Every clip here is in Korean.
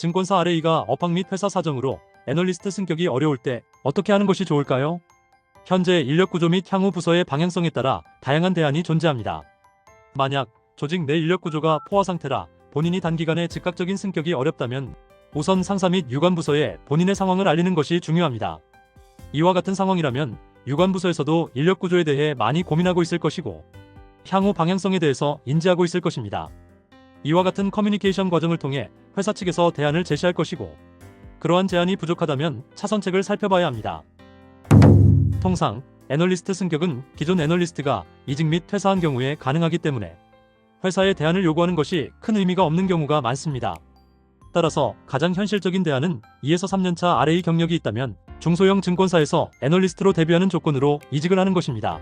증권사 RA가 업황 및 회사 사정으로 애널리스트 승격이 어려울 때 어떻게 하는 것이 좋을까요? 현재 인력 구조 및 향후 부서의 방향성에 따라 다양한 대안이 존재합니다. 만약 조직 내 인력 구조가 포화 상태라 본인이 단기간에 즉각적인 승격이 어렵다면 우선 상사 및 유관 부서에 본인의 상황을 알리는 것이 중요합니다. 이와 같은 상황이라면 유관 부서에서도 인력 구조에 대해 많이 고민하고 있을 것이고 향후 방향성에 대해서 인지하고 있을 것입니다. 이와 같은 커뮤니케이션 과정을 통해 회사 측에서 대안을 제시할 것이고 그러한 제안이 부족하다면 차선책을 살펴봐야 합니다. 통상 애널리스트 승격은 기존 애널리스트가 이직 및 퇴사한 경우에 가능하기 때문에 회사에 대안을 요구하는 것이 큰 의미가 없는 경우가 많습니다. 따라서 가장 현실적인 대안은 2에서 3년차 RA 경력이 있다면 중소형 증권사에서 애널리스트로 데뷔하는 조건으로 이직을 하는 것입니다.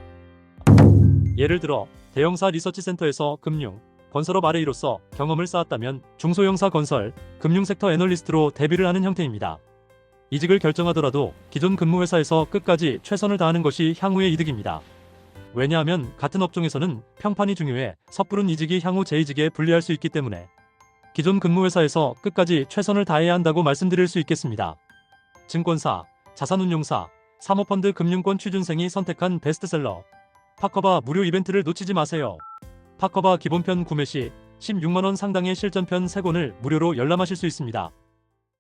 예를 들어 대형사 리서치 센터에서 금융, 건설업 RA로서 경험을 쌓았다면 중소형사 건설, 금융 섹터 애널리스트로 데뷔를 하는 형태입니다. 이직을 결정하더라도 기존 근무 회사에서 끝까지 최선을 다하는 것이 향후의 이득입니다. 왜냐하면 같은 업종에서는 평판이 중요해 섣부른 이직이 향후 재이직에 불리할 수 있기 때문에 기존 근무 회사에서 끝까지 최선을 다해야 한다고 말씀드릴 수 있겠습니다. 증권사, 자산운용사, 사모펀드 금융권 취준생이 선택한 베스트셀러 파커바 무료 이벤트를 놓치지 마세요. 파커바 기본편 구매 시 16만원 상당의 실전편 3권을 무료로 열람하실 수 있습니다.